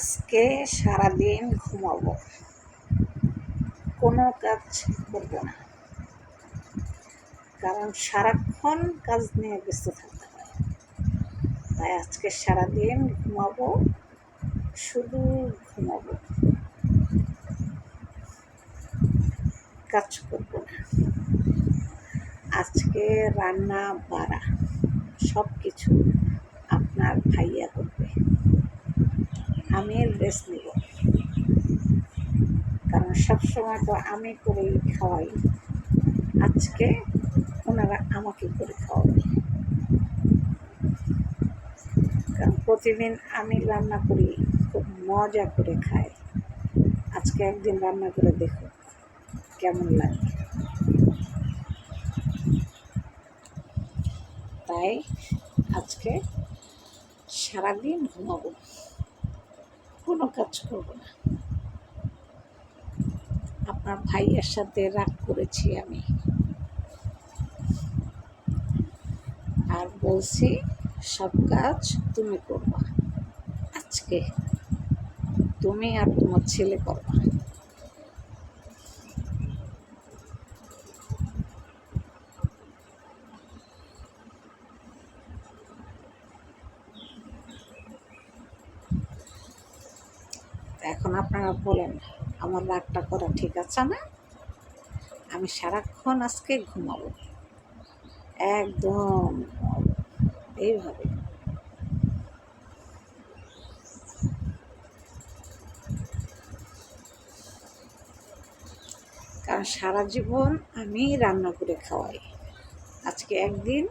আজকে সারাদিন ঘুমাবো। কোনো কাজ করব না। কারণ সারাক্ষণ কাজ নিয়ে ব্যস্ত থাকতে হয়। তাই আজকে সারাদিন ঘুমাবো, শুধু ঘুমাবো। কাজ করব না। আজকে রান্না, বাড়া সব কিছু আপনার ভাইয়া করবে। আমি রেস্ট নিব। কারণ সবসময় তো আমি করেই খাওয়াই। আজকে ওনারা আমাকে করে খাওয়াবে। কারণ প্রতিদিন আমি রান্না করি, খুব মজা করে খাই। আজকে একদিন রান্না করে দেখো, কেমন লাগে। তাই আজকে সারাদিন ঘুমাবো। কোনো কাজ করব না। আপনার ভাইয়ের সাথে রাগ করেছি আমি। আর বলছি, সব কাজ তুমি করবা। আজকে তুমি আর তোমার ছেলে করবা। এখন আপনারা বলেন, আমার রাগটা করা ঠিক আছে না? আমি সারাক্ষণ আজকে ঘুমাবো। একদম। এইভাবে। কারণ সারা জীবন আমি রান্না করে খাওয়াই। আজকে একদিন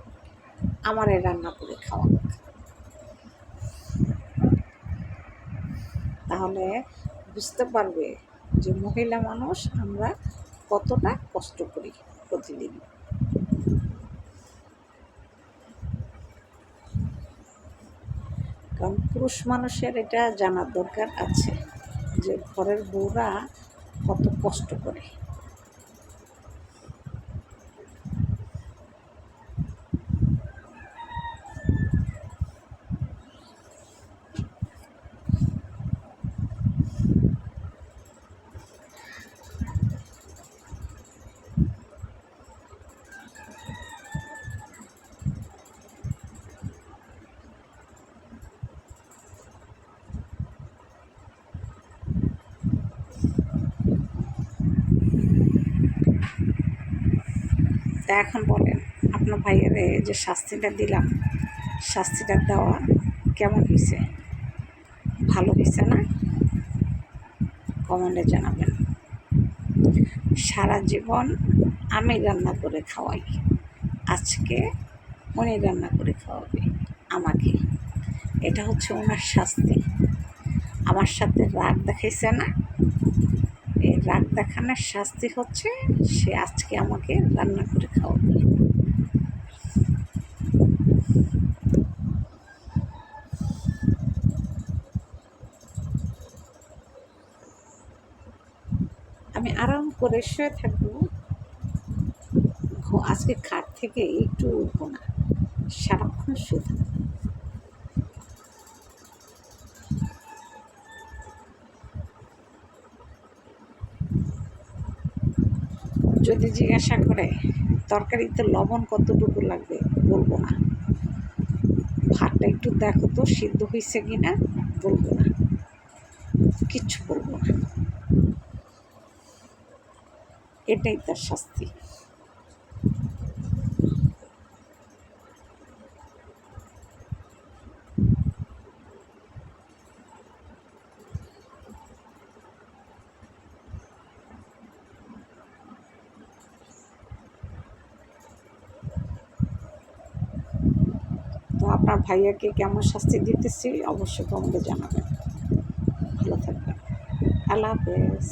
আমারে রান্না করে খাওয়া তাহলে বুঝতে পারবে যে মহিলা মানুষ আমরা কতটা কষ্ট করি প্রতিদিন। কারণ পুরুষ মানুষের এটা জানার দরকার আছে যে ঘরের বউরা কত কষ্ট করে। তা এখন বলেন, আপনার ভাইয়ের যে শাস্তিটা দিলাম, শাস্তিটা দেওয়া কেমন হয়েছে? ভালো হয়েছে না? কমেন্টে জানাবেন। সারা জীবন আমি রান্না করে খাওয়াই, আজকে উনি রান্না করে খাওয়াবে আমাকে। এটা হচ্ছে ওনার শাস্তি। আমার সাথে রাগ দেখাইছে না? এই রাগ দেখানোর শাস্তি হচ্ছে, সে আজকে আমাকে রান্না করে খাওয়াবে। আমি আরাম করে শুয়ে থাকব। আজকে খাট থেকে একটু উঠবো না, সারাক্ষণ শুয়ে থাকব। যদি জিজ্ঞাসা করে, তরকারিতে লবণ কতটুকু লাগবে? বলব না। ভাতটা একটু দেখো তো, সিদ্ধ হয়েছে কি না বলব না। কিচ্ছু বলব না। এটাই তার শাস্তি তো আপনার ভাইয়াকে কেমন শাস্তি দিতেছি অবশ্যই কমেন্টে জানাবেন। ভালো থাকবেন। আল্লাহ হাফেজ।